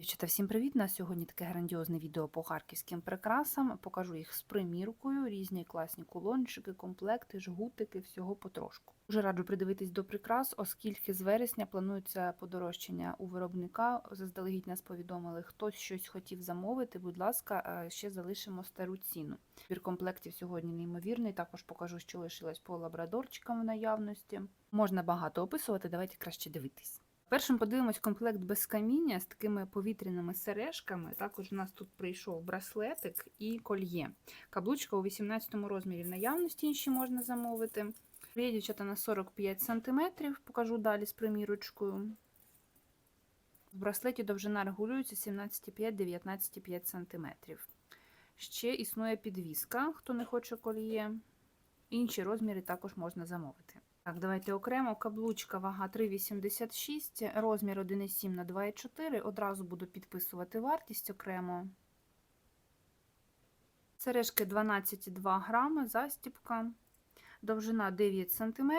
Дівчата, всім привіт! На сьогодні таке грандіозне відео по харківським прикрасам. Покажу їх з приміркою, різні класні кулончики, комплекти, жгутики, всього потрошку. Дуже раджу придивитись до прикрас, оскільки з вересня планується подорожчання у виробника. Заздалегідь нас повідомили, хтось щось хотів замовити. Будь ласка, е, ще залишимо стару ціну. Збір комплектів сьогодні неймовірний. Також покажу, що лишилось по лабрадорчикам в наявності. Можна багато описувати, давайте краще дивитись. Першим подивимось комплект без каміння з такими повітряними сережками. Також у нас тут прийшов браслетик і кольє. Каблучка у 18 розмірі в наявності інші можна замовити. Є дівчата на 45 см, покажу далі з примірочкою. В браслеті довжина регулюється 17,5-19,5 см. Ще існує підвіска, хто не хоче кольє. Інші розміри також можна замовити. Так, давайте окремо. Каблучка вага 3,86, розмір 1,7 на 2,4. Одразу буду підписувати вартість окремо. Сережки 12,2 грами, застіпка. Довжина 9 см.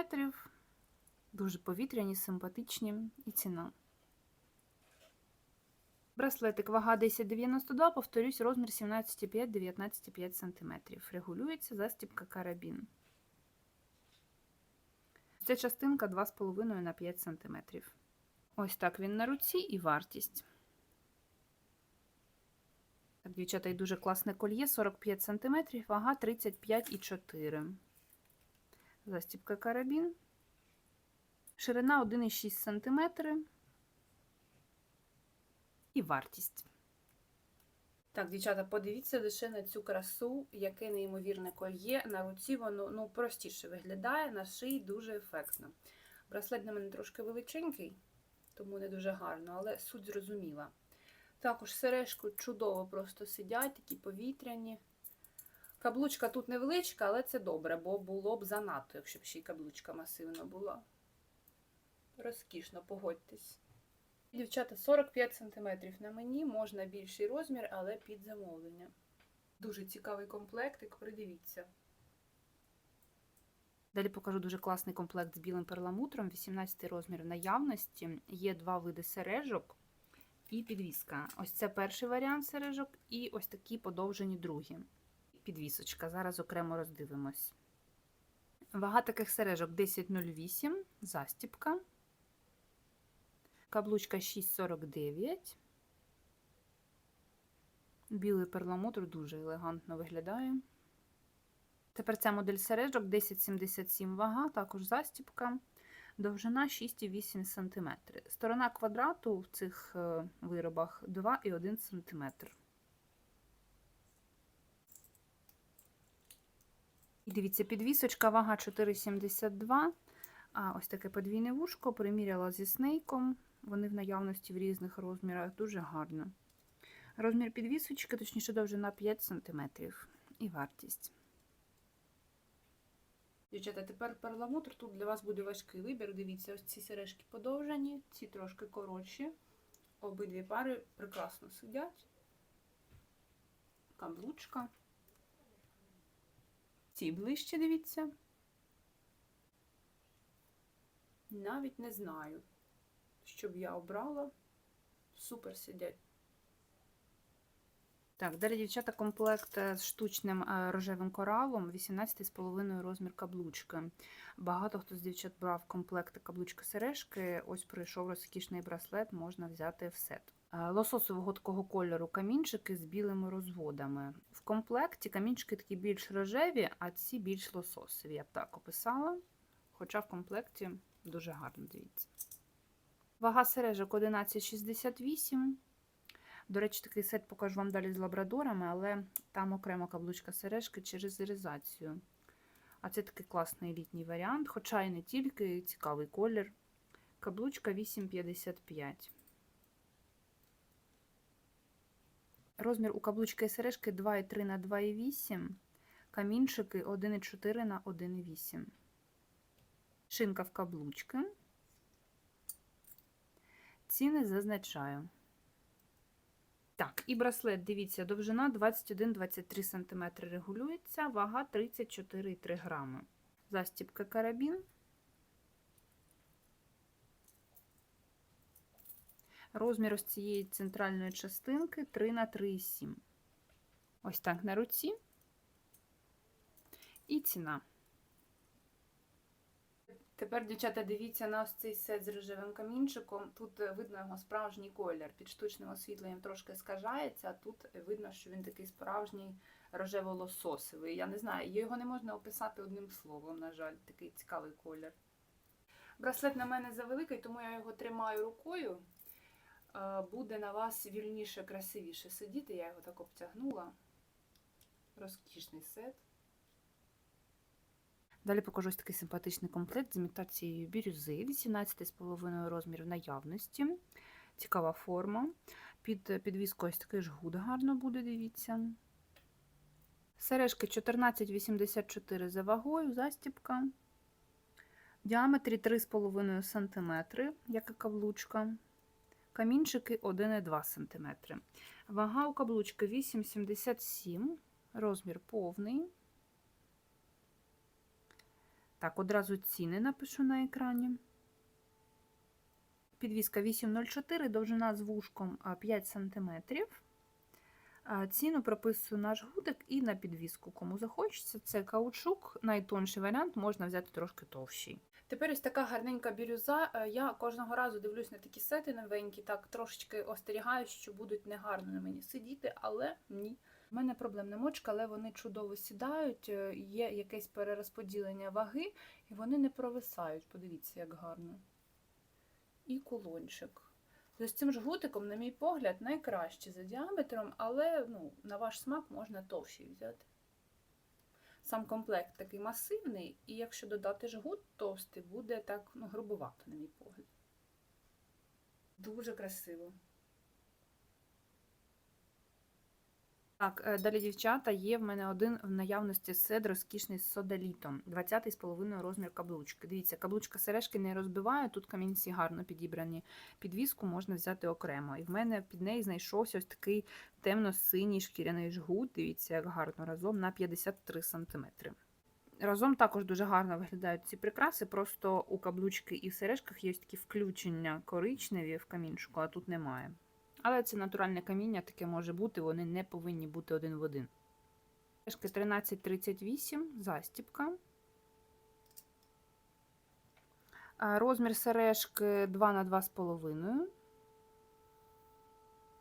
Дуже повітряні, симпатичні і ціна. Браслетик вага 10,92, повторюсь, розмір 17,5-19,5 см. Регулюється застіпка карабін. Ця частинка 2,5 на 5 см. Ось так він на руці і вартість. Так, дівчата, і дуже класне кольє, 45 см, вага 35,4. Застіпка карабін. Ширина 1,6 см. І вартість. Так, дівчата, подивіться лише на цю красу, яке неймовірне кольє. На руці воно ну, простіше виглядає, на шиї дуже ефектно. Браслет на мене трошки величенький, тому не дуже гарно, але суть зрозуміла. Також сережку чудово просто сидять, такі повітряні. Каблучка тут невеличка, але це добре, бо було б занадто, якщо б ще й каблучка масивна була. Розкішно, погодьтесь. Дівчата, 45 см на мені, можна більший розмір, але під замовлення. Дуже цікавий комплектик, придивіться. Далі покажу дуже класний комплект з білим перламутром, 18 розмір в наявності. Є два види сережок і підвіска. Ось це перший варіант сережок, і ось такі подовжені другі. Підвісочка. Зараз окремо роздивимось. Вага таких сережок 10,08, застіпка. Каблучка 6,49. Білий перламутр дуже елегантно виглядає. Тепер ця модель сережок 10,77 вага, також застіпка. Довжина 6,8 см. Сторона квадрату в цих е, виробах 2,1 см. Дивіться, підвісочка, вага 4,72. А ось таке подвійне вушко приміряла зі снейком. Вони в наявності в різних розмірах, дуже гарно. Розмір підвісочки, точніше, довжина 5 см і вартість. Дівчата, тепер перламутр. Тут для вас буде важкий вибір. Дивіться, ось ці сережки подовжені, ці трошки коротші. Обидві пари прекрасно сидять. Каблучка. Ці ближче, дивіться. Навіть не знаю щоб я обрала. Супер сидять. Так, далі, дівчата, комплект з штучним рожевим коралом, 18,5 розмір каблучки. Багато хто з дівчат брав комплекти каблучки сережки. Ось прийшов розкішний браслет, можна взяти в сет. Лососового такого кольору камінчики з білими розводами. В комплекті камінчики такі більш рожеві, а ці більш лососові. Я б так описала. Хоча в комплекті дуже гарно дивіться. Вага сережок 11,68. До речі, такий сет покажу вам далі з лабрадорами, але там окрема каблучка сережки через іризацію. А це такий класний літній варіант, хоча і не тільки цікавий колір. Каблучка 8,55. Розмір у каблучки і сережки 2,3 на 2,8. Камінчики 1,4 на 1,8. Шинка в каблучки. Ціни зазначаю. Так, і браслет, дивіться, довжина 21-23 см регулюється, вага 34,3 грами. Застіпка карабін. Розмір ось цієї центральної частинки 3 на 3,7. Ось так на руці. І ціна. Тепер, дівчата, дивіться на ось цей сет з рожевим камінчиком. Тут е, видно його справжній колір. Під штучним освітленням трошки скажається, а тут видно, що він такий справжній рожево-лососовий. Я не знаю, його не можна описати одним словом, на жаль, такий цікавий колір. Браслет на мене завеликий, тому я його тримаю рукою. Е, Буде на вас вільніше, красивіше сидіти. Я його так обтягнула. Розкішний сет. Далі покажу ось такий симпатичний комплект з імітацією бірюзи, 18,5 розмірів наявності. Цікава форма. Під підвіскою ось такий жгут гарно буде, дивіться. Сережки 14,84 за вагою, застіпка. В діаметрі 3,5 см, як і каблучка. Камінчики 1,2 см. Вага у каблучки 8,77 розмір повний. Так, одразу ціни напишу на екрані. Підвіска 8,04, довжина з вушком 5 см. Ціну прописую на жгутик і на підвіску. Кому захочеться, це каучук, найтонший варіант, можна взяти трошки товщий. Тепер ось така гарненька бірюза. Е, Я кожного разу дивлюсь на такі сети новенькі, так трошечки остерігаюсь, що будуть негарно на мені сидіти, але ні. У мене проблемна мочка, але вони чудово сідають, е, є якесь перерозподілення ваги, і вони не провисають. Подивіться, як гарно. І кулончик. З цим жгутиком, на мій погляд, найкраще за діаметром, але ну, на ваш смак можна товщий взяти. Сам комплект такий масивний, і якщо додати жгут товстий, буде так ну, грубувато, на мій погляд. Дуже красиво. Так, е, далі, дівчата, є в мене один в наявності сет розкішний з содалітом. 20,5 розмір каблучки. Дивіться, каблучка сережки не розбиває, тут камінці гарно підібрані. Підвіску можна взяти окремо. І в мене під неї знайшовся ось такий темно-синій шкіряний жгут. Дивіться, як гарно разом на 53 см. Разом також дуже гарно виглядають ці прикраси, просто у каблучки і в сережках є такі включення коричневі в камінчику, а тут немає. Але це натуральне каміння, таке може бути, вони не повинні бути один в один. Сережки 1338, застіпка. Розмір сережки 2 на 2,5.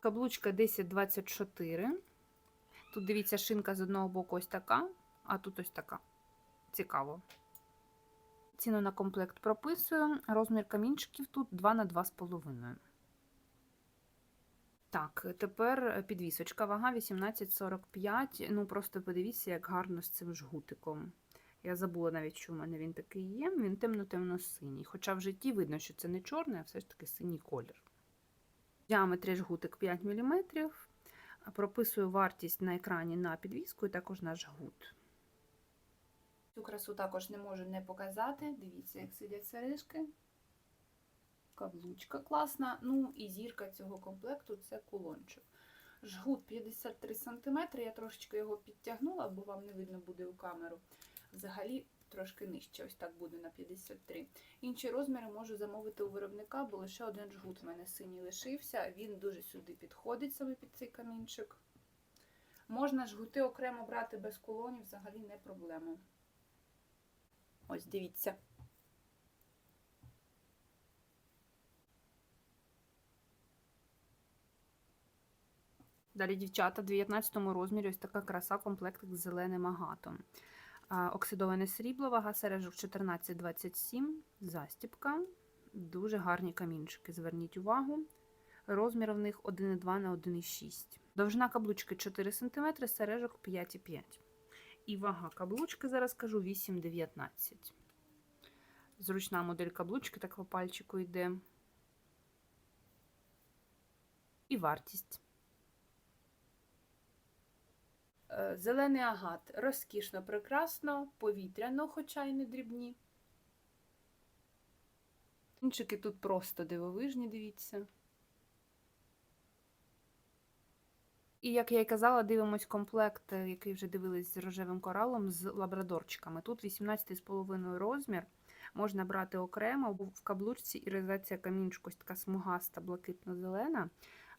Каблучка 1024. Тут дивіться, шинка з одного боку ось така, а тут ось така. Цікаво. Ціну на комплект прописую. Розмір камінчиків тут 2 на 2,5. Так, тепер підвісочка, вага 18,45. Ну, просто подивіться, як гарно з цим жгутиком. Я забула навіть, що в мене він такий є. Він темно-темно-синій. Хоча в житті видно, що це не чорний, а все ж таки синій колір. В діаметрі жгутик 5 мм. Прописую вартість на екрані на підвіску і також на жгут. Цю красу також не можу не показати. Дивіться, як сидять сережки. Каблучка класна. Ну і зірка цього комплекту це кулончик. Жгут 53 см. Я трошечки його підтягнула, бо вам не видно буде у камеру. Взагалі трошки нижче, ось так буде на 53. Інші розміри можу замовити у виробника, бо лише один жгут в мене синій лишився. Він дуже сюди підходить саме під цей камінчик. Можна жгути окремо брати без кулонів, взагалі не проблема. Ось дивіться. Далі, дівчата, в 19 розмірі ось така краса комплектик з зеленим агатом. Оксидоване срібло, вага сережок 14,27, застіпка. Дуже гарні камінчики. Зверніть увагу. Розмір в них 1,2 на 1,6. Довжина каблучки 4 см, сережок 5,5. І вага каблучки, зараз кажу, 8,19. Зручна модель каблучки, так по пальчику йде. І вартість. Е, Зелений агат розкішно, прекрасно, повітряно, хоча й не дрібні. Кінчики тут просто дивовижні, дивіться. І, як я й казала, дивимось комплект, е, який вже дивились з рожевим коралом, з лабрадорчиками. Тут 18,5 розмір. Можна брати окремо, в каблучці іризація камінчику ось така смугаста, блакитно-зелена,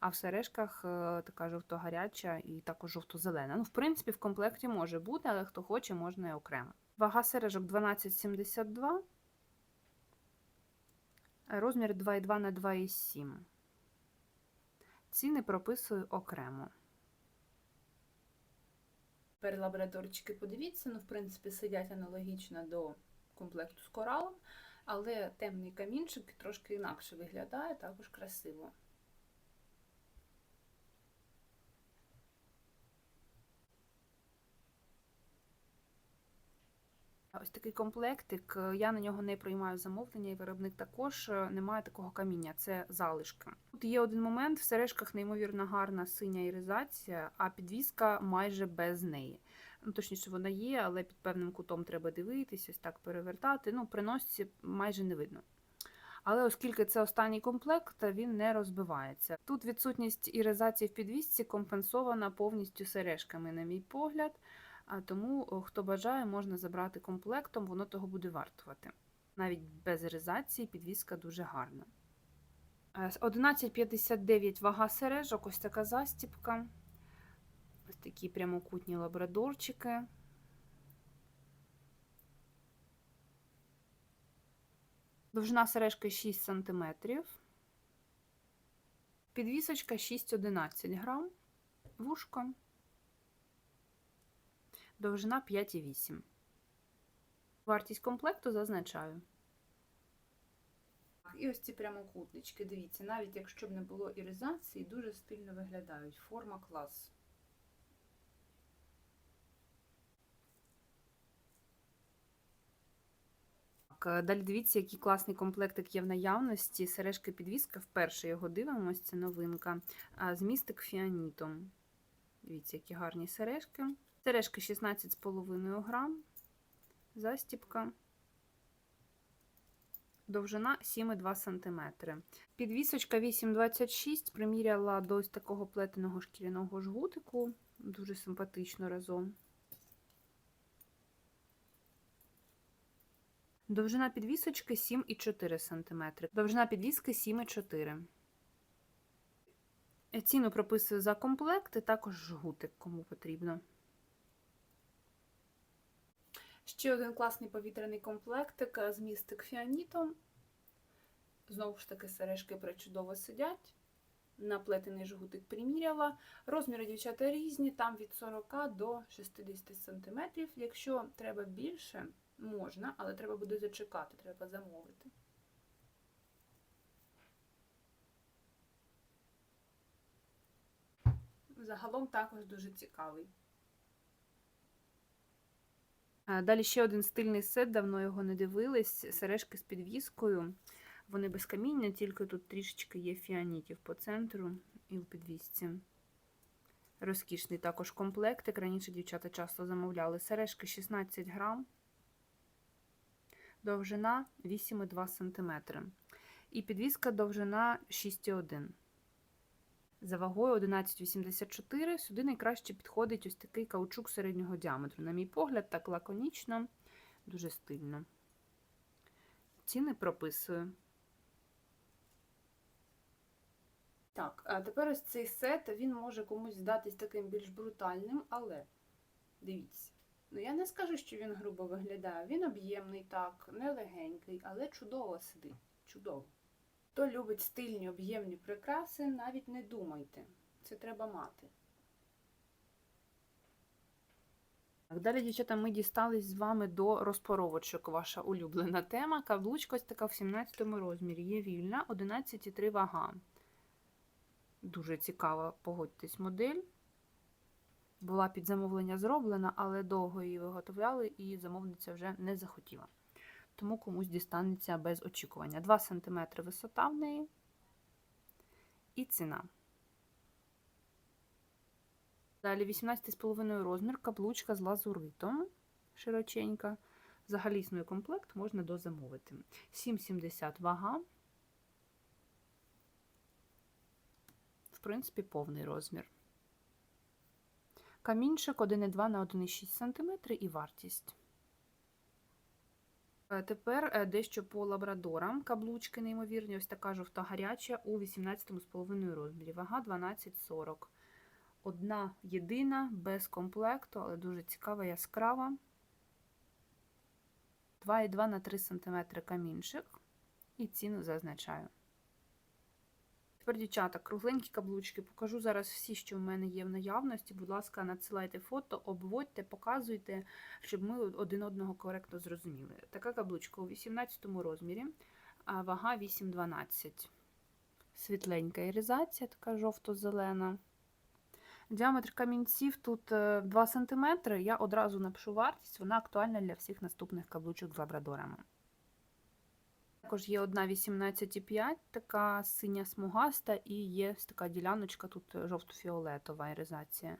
а в сережках е, така жовто-гаряча і також жовто-зелена. Ну, в принципі, в комплекті може бути, але хто хоче, можна і окремо. Вага сережок 12,72, розмір 2,2 на 2,7. Ціни прописую окремо. Тепер лабораторчики подивіться, ну, в принципі, сидять аналогічно до комплекту з коралом, але темний камінчик трошки інакше виглядає, також красиво. Ось такий комплектик. Я на нього не приймаю замовлення, і виробник також е, не має такого каміння, це залишки. Тут є один момент: в сережках неймовірно гарна синя іризація, а підвіска майже без неї. Ну, точніше, вона є, але під певним кутом треба дивитись, ось так перевертати. Ну, при носці майже не видно. Але оскільки це останній комплект, він не розбивається. Тут відсутність іризації в підвісці компенсована повністю сережками, на мій погляд. А тому, хто бажає, можна забрати комплектом, воно того буде вартувати. Навіть без іризації підвіска дуже гарна. Е, 11,59 вага сережок, ось така застіпка. Ось такі прямокутні лабрадорчики. Довжина сережки 6 см. Підвісочка 6,11 грам. Вушко. Довжина 5,8. Вартість комплекту зазначаю. І ось ці прямокутнички, дивіться, навіть якщо б не було іризації, дуже стильно виглядають. Форма клас. Е, Далі дивіться, який класний комплектик є в наявності. Сережки підвіска. Вперше його дивимося, це новинка. А, Змістик фіанітом. Дивіться, які гарні сережки. Сережки 16,5 грам. Застіпка. Довжина 7,2 см. Підвісочка 8,26 приміряла до ось такого плетеного шкіряного жгутику. Дуже симпатично разом. Довжина підвісочки 7,4 см. Довжина підвіски 7,4 Ціну прописую за комплект і також жгутик, кому потрібно. Ще один класний повітряний комплектик з містик фіанітом. Знову ж таки, сережки причудово сидять. Наплетений жгутик приміряла. Розміри дівчата різні, там від 40 до 60 см. Якщо треба більше, можна, але треба буде зачекати, треба замовити. Загалом також дуже цікавий. Далі ще один стильний сет, давно його не дивились. Сережки з підвіскою. Вони без каміння, тільки тут трішечки є фіанітів по центру і в підвісці. Розкішний також комплектик. Раніше дівчата часто замовляли сережки 16 грам, довжина 8,2 см. І підвіска довжина 6,1 за вагою 11,84. Сюди найкраще підходить ось такий каучук середнього діаметру. На мій погляд, так лаконічно, дуже стильно. Ціни прописую. Так, а тепер ось цей сет, він може комусь здатись таким більш брутальним, але дивіться. Ну, я не скажу, що він грубо виглядає. Він об'ємний, так, не легенький, але чудово сидить. Чудово. Хто любить стильні об'ємні прикраси, навіть не думайте. Це треба мати. Далі, дівчата, ми дістались з вами до розпоровочок. Ваша улюблена тема. Каблучка ось така в 17 розмірі. Є вільна, 11,3 вага. Дуже цікава, погодьтесь, модель. Була під замовлення зроблена, але довго її виготовляли, і замовниця вже не захотіла тому комусь дістанеться без очікування. 2 см висота в неї і ціна. Далі 18,5 розмір, каблучка з лазуритом широченька. Взагалі комплект можна дозамовити. 7,70 вага. В принципі, повний розмір. Камінчик 1,2 на 1,6 см і вартість. Е, Тепер е, дещо по лабрадорам. Каблучки неймовірні, ось така жовта гаряча у 18,5 розмірі. Вага 12,40. Одна єдина, без комплекту, але дуже цікава, яскрава. 2,2 на 3 см камінчик. І ціну зазначаю. Тепер, дівчата, кругленькі каблучки. Покажу зараз всі, що в мене є в наявності. Будь ласка, надсилайте фото, обводьте, показуйте, щоб ми один одного коректно зрозуміли. Така каблучка у 18 розмірі, а вага 8,12. Світленька іризація, така жовто-зелена. Діаметр камінців тут е, 2 см. Я одразу напишу вартість, вона актуальна для всіх наступних каблучок з лабрадорами. Також є одна 18,5, така синя смугаста, і є така діляночка, тут жовто-фіолетова іризація.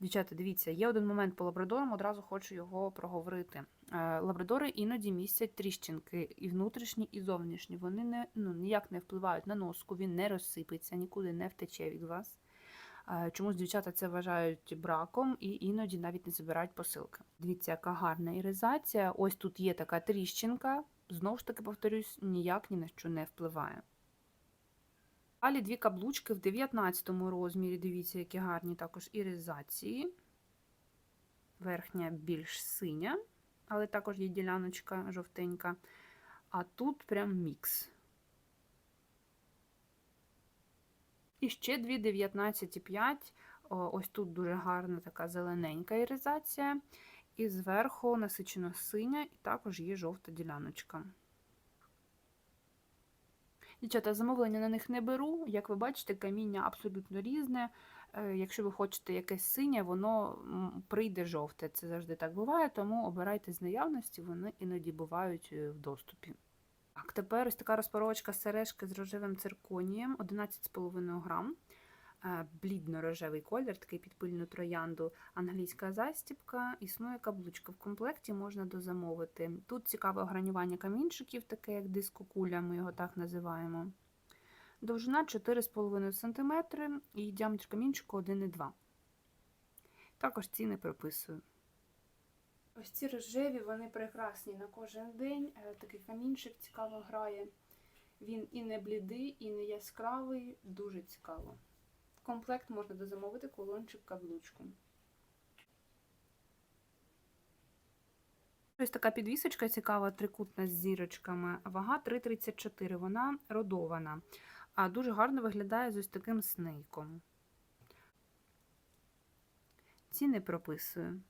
Дівчата, дивіться, є один момент по лабрадорам, одразу хочу його проговорити. Е, Лабрадори іноді містять тріщинки, і внутрішні, і зовнішні. Вони не, ну, ніяк не впливають на носку, він не розсипеться, нікуди не втече від вас. Е, Чомусь дівчата це вважають браком і іноді навіть не забирають посилки. Дивіться, яка гарна іризація. Ось тут є така тріщинка. Знову ж таки, повторюсь, ніяк ні на що не впливає. Далі дві каблучки в 19 розмірі. Дивіться, які гарні також іризації. Верхня більш синя, але також є діляночка жовтенька. А тут прям мікс. І ще дві 19,5. Ось тут дуже гарна така зелененька іризація. І зверху насичено синя, і також є жовта діляночка. Дівчата, замовлення на них не беру. Як ви бачите, каміння абсолютно різне. Е, Якщо ви хочете якесь синє, воно прийде жовте. Це завжди так буває, тому обирайте з наявності, вони іноді бувають е, в доступі. Так, тепер ось така розпаровочка сережки з рожевим цирконієм 11,5 грам. Е, Блідно-рожевий колір, такий під пильну троянду, англійська застібка, існує каблучка. В комплекті можна дозамовити. Тут цікаве огранювання камінчиків, таке як дискокуля, ми його так називаємо. Довжина 4,5 см і діаметр камінчику 1,2 Також ціни прописую. Ось ці рожеві, вони прекрасні на кожен день. Е, Такий камінчик цікаво грає. Він і не блідий, і не яскравий, дуже цікаво. Комплект можна дозамовити колончик каблучку. Ось така підвісочка цікава, трикутна з зірочками. Вага 3,34. Вона родована. А дуже гарно виглядає з ось таким снейком. Ціни прописую.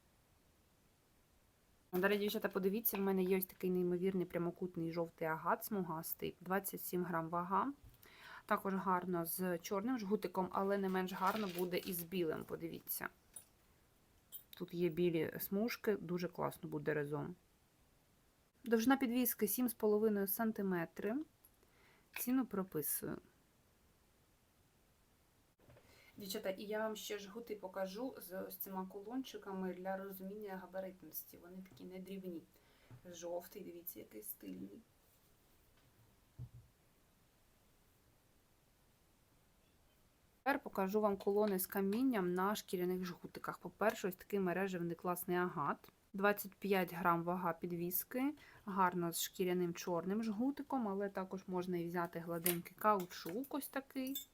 Далі, дівчата, подивіться, в мене є ось такий неймовірний прямокутний жовтий агат смугастий, 27 грам вага. Також гарно з чорним жгутиком, але не менш гарно буде і з білим, подивіться. Тут є білі смужки, дуже класно буде разом. Довжина підвіски 7,5 см. Ціну прописую. Дівчата, і я вам ще жгути покажу з ось цими кулончиками для розуміння габаритності. Вони такі недрібні. Жовтий, дивіться, який стильний. Тепер покажу вам колони з камінням на шкіряних жгутиках. По-перше, ось такий мережевний класний агат. 25 грам вага підвіски, гарно з шкіряним чорним жгутиком, але також можна і взяти гладенький каучук, ось такий.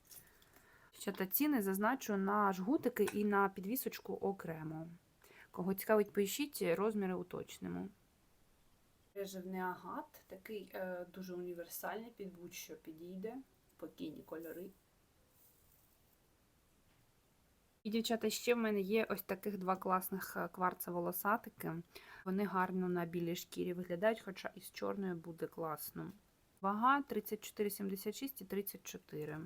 Ще та ціни зазначу на жгутики і на підвісочку окремо. Кого цікавить, пишіть, розміри уточнимо. Мережевний агат, такий е, дуже універсальний, під будь-що підійде, спокійні кольори. І, дівчата, ще в мене є ось таких два класних кварца-волосатики. Вони гарно на білій шкірі виглядають, хоча із чорною буде класно. Вага 34,76 і 34.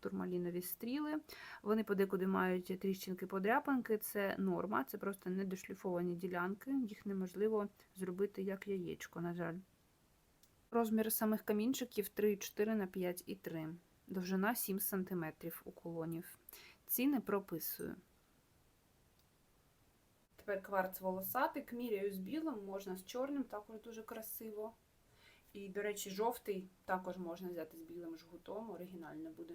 Турмалінові стріли. Вони подекуди мають тріщинки-подряпинки. Це норма, це просто недошліфовані ділянки. Їх неможливо зробити як яєчко, на жаль. Розмір самих камінчиків 3,4 на 5,3. Довжина 7 см у колонів. Ціни прописую. Тепер кварц волосатик, міряю з білим, можна з чорним, також дуже красиво. І, до речі, жовтий також можна взяти з білим жгутом, оригінально буде.